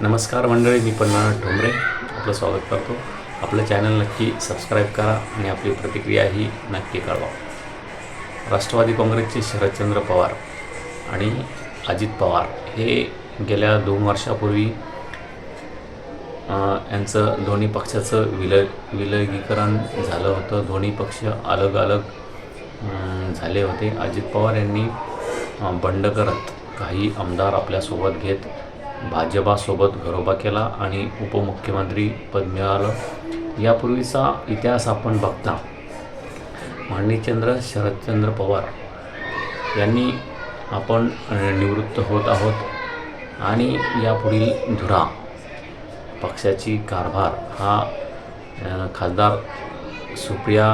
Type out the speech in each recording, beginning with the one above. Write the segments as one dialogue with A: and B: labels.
A: नमस्कार मंडळी मी पन्नास ठोंबरे आपलं स्वागत करतो. आपलं चॅनल नक्की सबस्क्राईब करा आणि आपली प्रतिक्रिया ही नक्की कळवा. राष्ट्रवादी काँग्रेसचे शरदचंद्र पवार आणि अजित पवार हे गेल्या दोन वर्षापूर्वी यांचं दोन्ही पक्षाचं विल विलगीकरण झालं होतं. दोन्ही पक्ष अलग अलग झाले होते. अजित पवार यांनी बंड करत काही आमदार आपल्यासोबत घेत भाजपासोबत घरोबा केला आणि उपमुख्यमंत्री पद मिळालं यापूर्वीचा इतिहास आपण बघता. मांडणीचंद्र शरदचंद्र पवार यांनी आपण निवृत्त होत आहोत आणि यापुढील धुरा पक्षाची कारभार हा खासदार सुप्रिया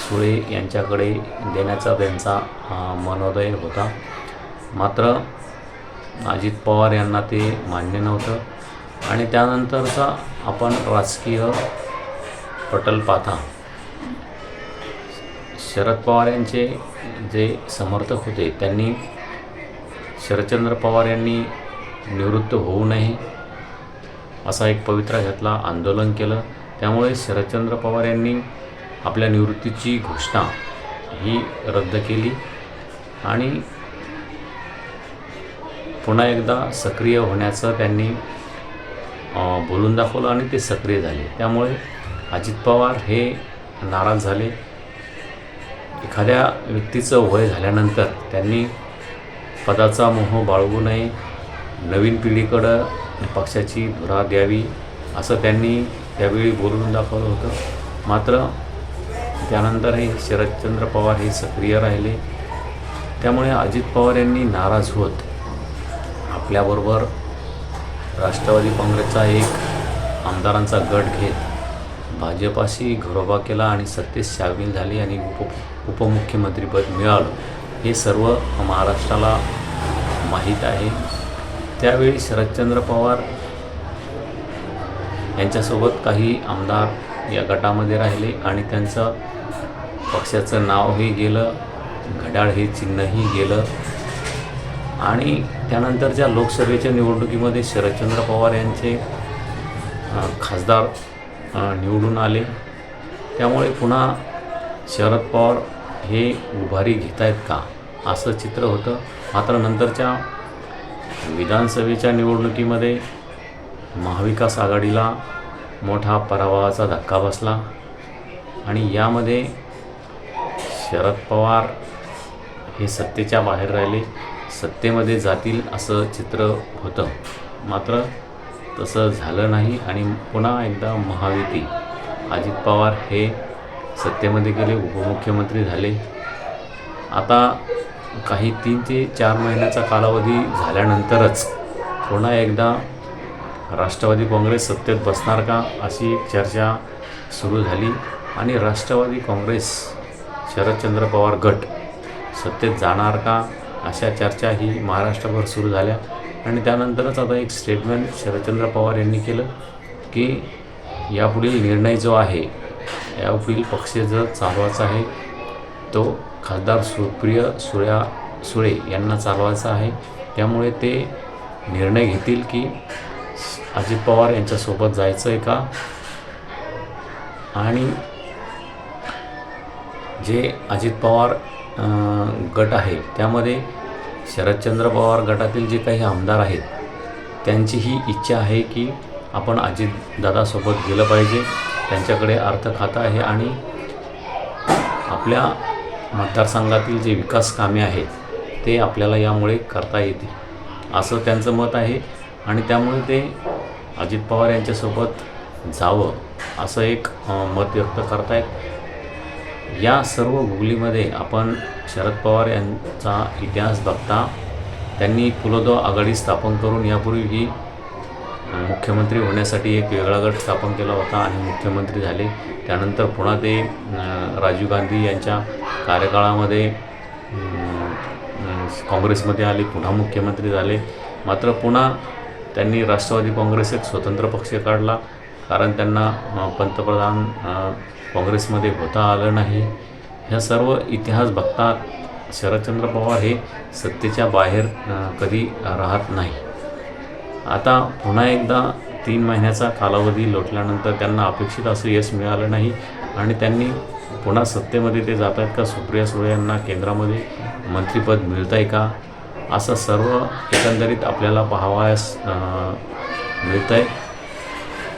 A: सुळे यांच्याकडे देण्याचा त्यांचा मनोदय होता. मात्र अजित पवार यांना ते मान्य नव्हतं. आणि त्यानंतरचा आपण राजकीय पटल पाहता. शरद पवार यांचे जे समर्थक होते त्यांनी शरदचंद्र पवार यांनी निवृत्त होऊ नये असा एक पवित्रा घेतला आंदोलन केलं. त्यामुळे शरदचंद्र पवार यांनी आपल्या निवृत्तीची घोषणा ही रद्द केली. आणि पुन्हा एकदा सक्रिय होण्याचं त्यांनी बोलून दाखवलं आणि ते सक्रिय झाले. त्यामुळे अजित पवार हे नाराज झाले. एखाद्या व्यक्तीचं वय झाल्यानंतर त्यांनी पदाचा मोह बाळगू नये नवीन पिढीकडं पक्षाची धुरा द्यावी असं त्यांनी त्यावेळी बोलून दाखवलं होतं. मात्र त्यानंतरही शरदचंद्र पवार हे सक्रिय राहिले. त्यामुळे अजित पवार यांनी नाराज होत आपल्याबरोबर राष्ट्रवादी काँग्रेसचा एक आमदारांचा गट घेत भाजपाशी घरोबा केला आणि सत्तेत सामील झाली आणि उप उपमुख्यमंत्रीपद मिळालं. हे सर्व महाराष्ट्राला माहीत आहे. त्यावेळी शरदचंद्र पवार यांच्यासोबत काही आमदार या गटामध्ये राहिले आणि त्यांचं पक्षाचं नावही गेलं. घड्याळ हे चिन्हही गेलं. आणि त्यानंतरच्या लोकसभेच्या निवडणुकीमध्ये शरदचंद्र पवार यांचे खासदार निवडून आले. त्यामुळे पुन्हा शरद पवार हे उभारी घेत आहेत का? असं चित्र होतं. मात्र नंतरच्या विधानसभेच्या निवडणुकीमध्ये महाविकास आघाडीला मोठा पराभवाचा धक्का बसला. आणि यामध्ये शरद पवार हे सत्तेच्या बाहेर राहिले. सत्तेमध्ये जातील असं चित्र होतं. मात्र तसं झालं नाही आणि पुन्हा एकदा महायुती. अजित पवार हे सत्तेमध्ये गेले उपमुख्यमंत्री झाले. आता काही तीन ते चार महिन्याचा कालावधी झाल्यानंतरच पुन्हा एकदा राष्ट्रवादी काँग्रेस सत्तेत बसणार का अशी एक चर्चा सुरू झाली आणि राष्ट्रवादी काँग्रेस शरदचंद्र पवार गट सत्तेत जाणार का अशा चर्चा ही महाराष्ट्रभर सुरू झाल्या. आणि त्यानंतरच आता एक स्टेटमेंट शरदचंद्र पवार यांनी केलं की यापुढील निर्णय जो आहे यापुढील पक्ष जो चालवायचा आहे तो खासदार सुप्रिय सुळ्या सुळे यांना चालवायचा आहे. त्यामुळे ते निर्णय घेतील की अजित पवार यांच्यासोबत जायचं आहे का? आणि जे अजित पवार गट आहे. त्यामध्ये शरदचंद्र पवार गटातील जे काही आमदार आहेत त्यांची ही इच्छा आहे की आपण अजितदादासोबत गेलं पाहिजे. त्यांच्याकडे अर्थ खातं आहे आणि आपल्या मतदारसंघातील जे विकास कामे आहेत ते आपल्याला यामुळे करता येतील असं त्यांचं मत आहे. आणि त्यामुळे ते अजित पवार यांच्यासोबत जावं असं एक मत व्यक्त करतायत. या सर्व गुगलीमध्ये आपण शरद पवार यांचा इतिहास बघता त्यांनी कुलोदो आघाडी स्थापन करून यापूर्वी मुख्यमंत्री होण्यासाठी एक वेगळा गट स्थापन केला होता आणि मुख्यमंत्री झाले. त्यानंतर पुन्हा ते राजीव गांधी यांच्या कार्यकाळामध्ये काँग्रेसमध्ये आले पुन्हा मुख्यमंत्री झाले. मात्र पुन्हा त्यांनी राष्ट्रवादी काँग्रेस एक स्वतंत्र पक्ष काढला. कारण त्यांना पंतप्रधान काँग्रेसमध्ये होता आलं नाही. ह्या सर्व इतिहास बघतात शरदचंद्र पवार हे सत्तेच्या बाहेर कधी राहत नाही. आता पुन्हा एकदा तीन महिन्याचा कालावधी लोटल्यानंतर त्यांना अपेक्षित असं यश मिळालं नाही आणि त्यांनी पुन्हा सत्तेमध्ये ते जात आहेत का? सुप्रिया सुळे यांना केंद्रामध्ये मंत्रिपद मिळतं आहे का? असं सर्व एकंदरीत आपल्याला पाहावयास मिळतं आहे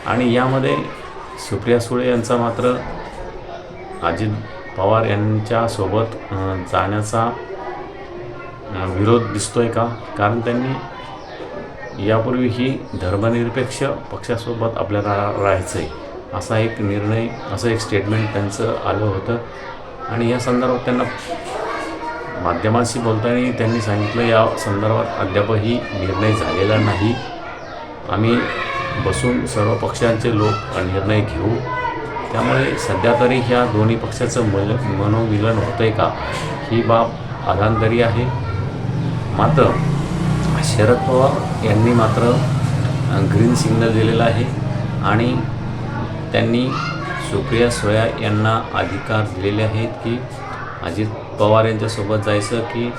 A: आणि यामध्ये सुप्रिया सुळे यांचा मात्र अजित पवार यांच्यासोबत जाण्याचा विरोध विरोध दिसतोय का? कारण त्यांनी यापूर्वीही धर्मनिरपेक्ष पक्षासोबत आपल्याला राहायचं आहे असा एक निर्णय असं एक स्टेटमेंट त्यांचं आलं होतं. आणि या संदर्भात त्यांना माध्यमांशी बोलताना त्यांनी सांगितलं या संदर्भात अद्यापही निर्णय झालेला नाही. आम्ही बसून सर्व पक्षांचे लोक निर्णय घेऊ. त्यामुळे सध्या तरी ह्या दोन्ही पक्षाचं मल मनोमिलन होतं आहे का? ही बाब अधांतरी आहे. मात्र शरद पवार यांनी मात्र ग्रीन सिग्नल दिलेला आहे आणि त्यांनी सुप्रिया सोया यांना अधिकार दिलेले आहेत की अजित पवार यांच्यासोबत जायचं की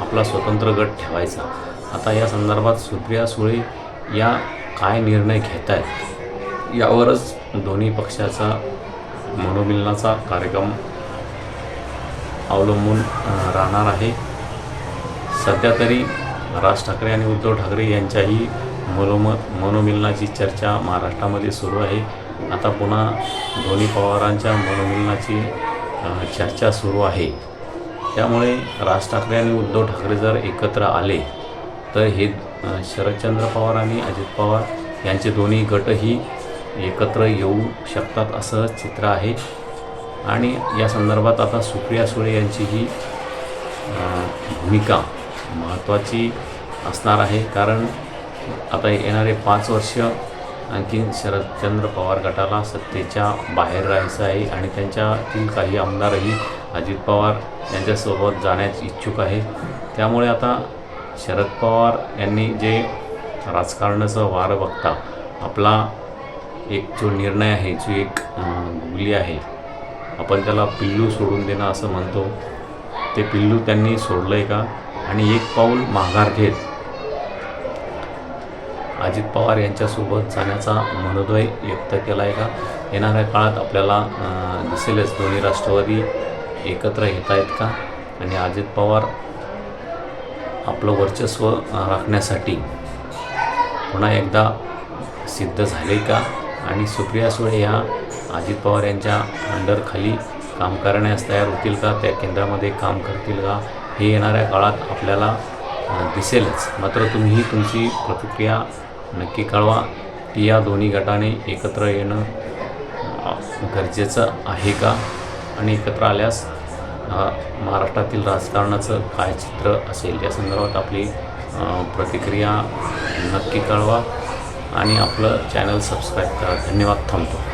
A: आपला स्वतंत्र गट ठेवायचा. आता या संदर्भात सुप्रिया सुळे या काय निर्णय घेत आहेत यावरच दोन्ही पक्षाचा मनोमिलनाचा कार्यक्रम अवलंबून राहणार आहे. सध्या तरी राज ठाकरे आणि उद्धव ठाकरे यांच्याही मनोम मनोमिलनाची चर्चा महाराष्ट्रामध्ये सुरू आहे. आता पुन्हा दोन्ही पवारांच्या मनोमिलनाची चर्चा सुरू आहे. त्यामुळे राज ठाकरे आणि उद्धव ठाकरे जर एकत्र आले तर हे शरदचंद्र पवार आणि अजित पवार यांचे दोन्ही गटही एकत्र येऊ शकतात असं चित्र आहे. आणि या संदर्भात आता सुप्रिया सुळे यांचीही ही भूमिका महत्त्वाची असणार आहे. कारण आता येणारे पाच वर्ष आणखीन शरदचंद्र पवार गटाला सत्तेच्या बाहेर राहायचं आहे आणि त्यांच्यातील काही आमदारही अजित पवार यांच्यासोबत जाण्यास इच्छुक आहे. त्यामुळे आता शरद पवार यांनी जे राजकारणाचं वारं बघता आपला एक जो निर्णय आहे जो एक गुगली आहे आपण त्याला पिल्लू सोडून देणं असं म्हणतो. ते पिल्लू त्यांनी सोडलं आहे का? आणि एक पाऊल माघार घेत अजित पवार यांच्यासोबत जाण्याचा मनोदय व्यक्त केला आहे का? येणाऱ्या काळात आपल्याला दिसेलच. दोन्ही राष्ट्रवादी एकत्र येत आहेत का? आणि अजित पवार आपलं वर्चस्व राखण्यासाठी पुन्हा एकदा सिद्ध झाले का? आणि सुप्रिया सुळे ह्या अजित पवार यांच्या अंडरखाली काम करण्यास तयार होतील का? त्या केंद्रामध्ये काम करतील का? हे येणाऱ्या काळात आपल्याला दिसेलच. मात्र तुम्हीही तुमची प्रतिक्रिया नक्की कळवा. की या दोन्ही गटाने एकत्र येणं गरजेचं आहे का? आणि एकत्र आल्यास महाराष्ट्रातील राजकारणाचं काय चित्र असेल या संदर्भात आपली प्रतिक्रिया नक्की कळवा आणि आपलं चॅनल सबस्क्राईब करा. धन्यवाद. थांबतो.